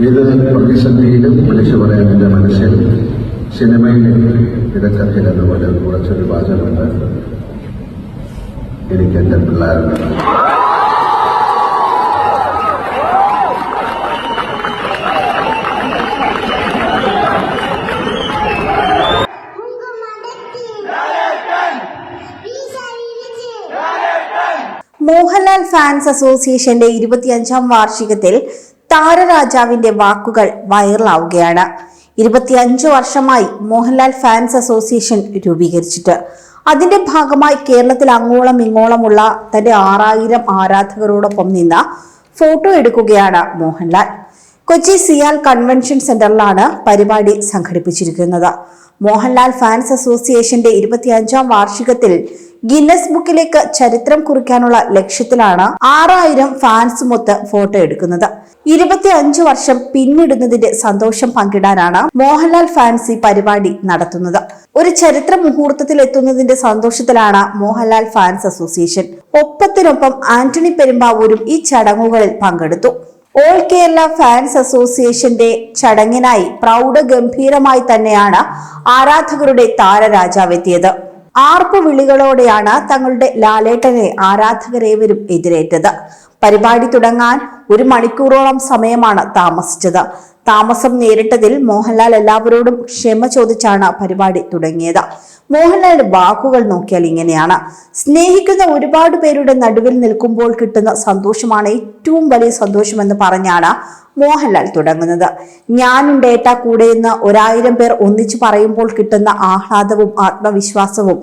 ഏത് പ്രതിസന്ധിയിലും വിളിച്ചു പറയാൻ എന്റെ മനസ്സിൽ സിനിമയിൽ ഇടക്കഥയിൽ അതുപോലെ കുറച്ചൊരു വാചകമുണ്ട് എനിക്ക് എന്റെ പിള്ളേരുണ്ട്. മോഹൻലാൽ ഫാൻസ് അസോസിയേഷന്റെ ഇരുപത്തിയഞ്ചാം വാർഷികത്തിൽ താരരാജാവിന്റെ വാക്കുകൾ വൈറലാവുകയാണ്. ഇരുപത്തിയഞ്ച് വർഷമായി മോഹൻലാൽ ഫാൻസ് അസോസിയേഷൻ രൂപീകരിച്ചിട്ട്. അതിന്റെ ഭാഗമായി കേരളത്തിൽ അങ്ങോളം ഇങ്ങോളമുള്ള തന്റെ ആറായിരം ആരാധകരോടൊപ്പം നിന്ന ഫോട്ടോ എടുക്കുകയാണ് മോഹൻലാൽ. കൊച്ചി സിയാൽ കൺവെൻഷൻ സെന്ററിലാണ് പരിപാടി സംഘടിപ്പിച്ചിരിക്കുന്നത്. മോഹൻലാൽ ഫാൻസ് അസോസിയേഷന്റെ ഇരുപത്തിയഞ്ചാം വാർഷികത്തിൽ ഗിന്നസ് ബുക്കിലേക്ക് ചരിത്രം കുറിക്കാനുള്ള ലക്ഷ്യത്തിലാണ് ആറായിരം ഫാൻസ് മൊത്ത് ഫോട്ടോ എടുക്കുന്നത്. ഇരുപത്തി അഞ്ചു വർഷം പിന്നിടുന്നതിന്റെ സന്തോഷം പങ്കിടാനാണ് മോഹൻലാൽ ഫാൻസി പരിപാടി നടത്തുന്നത്. ഒരു ചരിത്ര മുഹൂർത്തത്തിൽ എത്തുന്നതിന്റെ സന്തോഷത്തിലാണ് മോഹൻലാൽ ഫാൻസ് അസോസിയേഷൻ. ഒപ്പത്തിനൊപ്പം ആന്റണി പെരുമ്പാവൂരും ഈ ചടങ്ങുകളിൽ പങ്കെടുത്തു. ഓൾ കേരള ഫാൻസ് അസോസിയേഷന്റെ ചടങ്ങിനായി പ്രൗഢഗംഭീരമായി തന്നെയാണ് ആരാധകരുടെ താരരാജാവെത്തിയത് ആർപ്പ് വിളികളോടെയാണ് തങ്ങളുടെ ലാലേട്ടനെ ആരാധകരേവരും എതിരേറ്റത്. പരിപാടി തുടങ്ങാൻ ഒരു മണിക്കൂറോളം സമയമാണ് താമസിച്ചത്. താമസം നേരിട്ടതിൽ മോഹൻലാൽ എല്ലാവരോടും ക്ഷമ ചോദിച്ചാണ് പരിപാടി തുടങ്ങിയത്. മോഹൻലാലിന്റെ വാക്കുകൾ നോക്കിയാൽ ഇങ്ങനെയാണ്. സ്നേഹിക്കുന്ന ഒരുപാട് പേരുടെ നടുവിൽ നിൽക്കുമ്പോൾ കിട്ടുന്ന സന്തോഷമാണ് ഏറ്റവും വലിയ സന്തോഷമെന്ന് പറഞ്ഞാണ് മോഹൻലാൽ തുടങ്ങുന്നത്. ഞാനുണ്ടേട്ട കൂടെയെന്ന് ഒരായിരം പേർ ഒന്നിച്ചു പറയുമ്പോൾ കിട്ടുന്ന ആഹ്ലാദവും ആത്മവിശ്വാസവും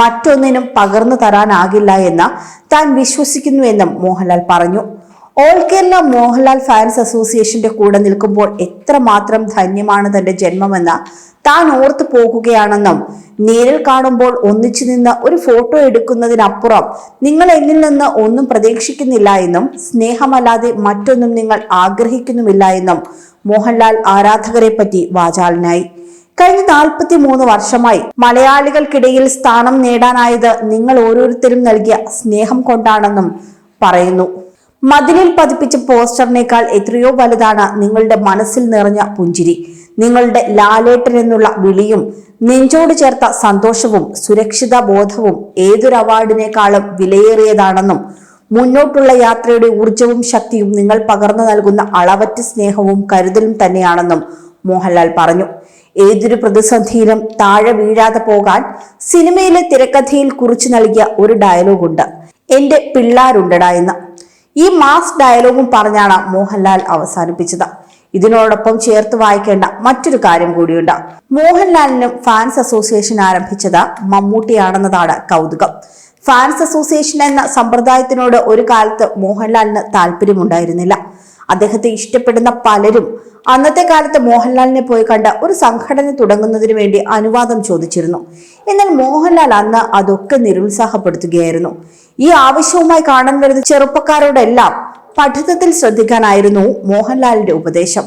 മറ്റൊന്നിനും പകർന്നു തരാനാകില്ല എന്ന് താൻ വിശ്വസിക്കുന്നുവെന്നും മോഹൻലാൽ പറഞ്ഞു. ഓൾ കേരള മോഹൻലാൽ ഫാൻസ് അസോസിയേഷന്റെ കൂടെ നിൽക്കുമ്പോൾ എത്രമാത്രം ധന്യമാണ് തന്റെ ജന്മമെന്ന് താൻ ഓർത്തു പോകുകയാണെന്നും നേരിൽ കാണുമ്പോൾ ഒന്നിച്ചു നിന്ന് ഒരു ഫോട്ടോ എടുക്കുന്നതിനപ്പുറം നിങ്ങൾ എന്നിൽ നിന്ന് ഒന്നും പ്രതീക്ഷിക്കുന്നില്ല എന്നും സ്നേഹമല്ലാതെ മറ്റൊന്നും നിങ്ങൾ ആഗ്രഹിക്കുന്നുമില്ല എന്നും മോഹൻലാൽ ആരാധകരെ പറ്റി വാചാലനായി. കഴിഞ്ഞ നാൽപ്പത്തി മൂന്ന് വർഷമായി മലയാളികൾക്കിടയിൽ സ്ഥാനം നേടാനായത് നിങ്ങൾ ഓരോരുത്തരും നൽകിയ സ്നേഹം കൊണ്ടാണെന്നും പറയുന്നു. മതിലിൽ പതിപ്പിച്ച പോസ്റ്ററിനേക്കാൾ എത്രയോ വലുതാണ് നിങ്ങളുടെ മനസ്സിൽ നിറഞ്ഞ പുഞ്ചിരി. നിങ്ങളുടെ ലാലേട്ടൻ എന്നുള്ള വിളിയും നെഞ്ചോട് ചേർത്ത സന്തോഷവും സുരക്ഷിത ബോധവും ഏതൊരു അവാർഡിനേക്കാളും വിലയേറിയതാണെന്നും മുന്നോട്ടുള്ള യാത്രയുടെ ഊർജവും ശക്തിയും നിങ്ങൾ പകർന്നു നൽകുന്ന അളവറ്റ സ്നേഹവും കരുതലും തന്നെയാണെന്നും മോഹൻലാൽ പറഞ്ഞു. ഏതൊരു പ്രതിസന്ധിയിലും താഴെ വീഴാതെ പോകാൻ സിനിമയിലെ തിരക്കഥയിൽ കുറിച്ചു നൽകിയ ഒരു ഡയലോഗുണ്ട്. എന്റെ പിള്ളാരുണ്ടടാ എന്ന്. ഈ മാസ് ഡയലോഗും പറഞ്ഞാണ് മോഹൻലാൽ അവസാനിപ്പിച്ചത്. ഇതിനോടൊപ്പം ചേർത്ത് വായിക്കേണ്ട മറ്റൊരു കാര്യം കൂടിയുണ്ട്. മോഹൻലാലിനും ഫാൻസ് അസോസിയേഷൻ ആരംഭിച്ചത് മമ്മൂട്ടിയാണെന്നതാണ് കൗതുകം. ഫാൻസ് അസോസിയേഷൻ എന്ന സമ്പ്രദായത്തിനോട് ഒരു കാലത്ത് മോഹൻലാലിന് താല്പര്യമുണ്ടായിരുന്നില്ല. അദ്ദേഹത്തെ ഇഷ്ടപ്പെടുന്ന പലരും അന്നത്തെ കാലത്ത് മോഹൻലാലിനെ പോയി കണ്ട ഒരു സംഘടന തുടങ്ങുന്നതിന് വേണ്ടി അനുവാദം ചോദിച്ചിരുന്നു. എന്നാൽ മോഹൻലാൽ അന്ന് അതൊക്കെ നിരുത്സാഹപ്പെടുത്തുകയായിരുന്നു. ഈ ആവശ്യവുമായി കാണാൻ വരുന്ന ചെറുപ്പക്കാരോടെല്ലാം പഠിത്തത്തിൽ ശ്രദ്ധിക്കാനായിരുന്നു മോഹൻലാലിന്റെ ഉപദേശം.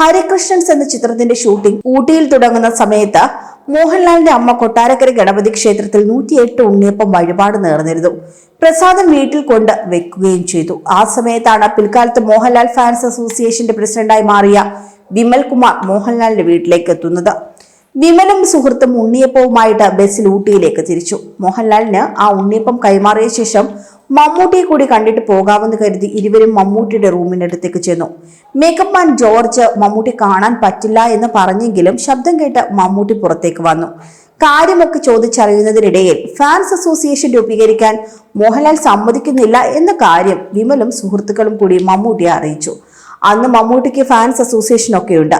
ഹരികൃഷ്ണൻസ് എന്ന ചിത്രത്തിന്റെ ഷൂട്ടിംഗ് ഊട്ടിയിൽ തുടങ്ങുന്ന സമയത്ത് മോഹൻലാലിന്റെ അമ്മ കൊട്ടാരക്കര ഗണപതി ക്ഷേത്രത്തിൽ നൂറ്റിയെട്ട് ഉണ്ണിയപ്പം വഴിപാട് നേർന്നിരുന്നു. പ്രസാദം വീട്ടിൽ കൊണ്ട് വെക്കുകയും ചെയ്തു. ആ സമയത്താണ് പിൽക്കാലത്ത് മോഹൻലാൽ ഫാൻസ് അസോസിയേഷന്റെ പ്രസിഡന്റായി മാറിയ വിമൽ കുമാർ മോഹൻലാലിന്റെ വീട്ടിലേക്ക് എത്തുന്നത്. വിമലും സുഹൃത്തും ഉണ്ണിയപ്പവുമായിട്ട് ബസ്സിൽ ഊട്ടിയിലേക്ക് തിരിച്ചു. മോഹൻലാലിന് ആ ഉണ്ണിയപ്പം കൈമാറിയ ശേഷം മമ്മൂട്ടിയെ കൂടി കണ്ടിട്ട് പോകാമെന്ന് കരുതി ഇരുവരും മമ്മൂട്ടിയുടെ റൂമിനടുത്തേക്ക് ചെന്നു. മേക്കപ്പ് മാൻ ജോർജ് മമ്മൂട്ടി കാണാൻ പറ്റില്ല എന്ന് പറഞ്ഞെങ്കിലും ശബ്ദം കേട്ട് മമ്മൂട്ടി പുറത്തേക്ക് വന്നു. കാര്യമൊക്കെ ചോദിച്ചറിയുന്നതിനിടയിൽ ഫാൻസ് അസോസിയേഷൻ രൂപീകരിക്കാൻ മോഹൻലാൽ സമ്മതിക്കുന്നില്ല എന്ന കാര്യം വിമലും സുഹൃത്തുക്കളും കൂടി മമ്മൂട്ടിയെ അറിയിച്ചു. അന്ന് മമ്മൂട്ടിക്ക് ഫാൻസ് അസോസിയേഷൻ ഒക്കെ ഉണ്ട്.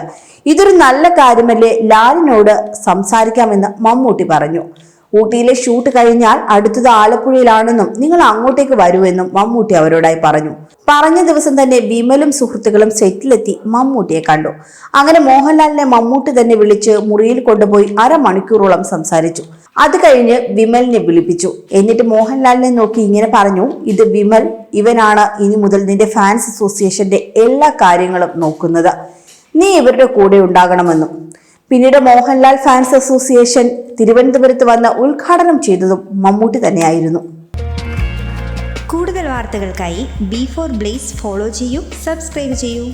ഇതൊരു നല്ല കാര്യമല്ലേ? ലാലിനോട് സംസാരിക്കാമെന്ന് മമ്മൂട്ടി പറഞ്ഞു. ഊട്ടിയിലെ ഷൂട്ട് കഴിഞ്ഞാൽ അടുത്തത് ആലപ്പുഴയിലാണെന്നും നിങ്ങൾ അങ്ങോട്ടേക്ക് വരുമെന്നും മമ്മൂട്ടി അവരോടായി പറഞ്ഞു. പറഞ്ഞ ദിവസം തന്നെ വിമലും സുഹൃത്തുക്കളും സെറ്റിലെത്തി മമ്മൂട്ടിയെ കണ്ടു. അങ്ങനെ മോഹൻലാലിനെ മമ്മൂട്ടി തന്നെ വിളിച്ച് മുറിയിൽ കൊണ്ടുപോയി അരമണിക്കൂറോളം സംസാരിച്ചു. അത് കഴിഞ്ഞ് വിമലിനെ വിളിപ്പിച്ചു. എന്നിട്ട് മോഹൻലാലിനെ നോക്കി ഇങ്ങനെ പറഞ്ഞു ഇത് വിമൽ ഇവനാണ് ഇനി മുതൽ നിന്റെ ഫാൻസ് അസോസിയേഷന്റെ എല്ലാ കാര്യങ്ങളും നോക്കുന്നത്. നീ ഇവരുടെ കൂടെ ഉണ്ടാകണമെന്നും. പിന്നീട് മോഹൻലാൽ ഫാൻസ് അസോസിയേഷൻ തിരുവനന്തപുരത്ത് വന്ന് ഉദ്ഘാടനം ചെയ്തതും മമ്മൂട്ടി തന്നെയായിരുന്നു. കൂടുതൽ വാർത്തകൾക്കായി ബി ഫോർ ബ്ലേസ് ഫോളോ ചെയ്യൂ സബ്സ്ക്രൈബ് ചെയ്യൂ.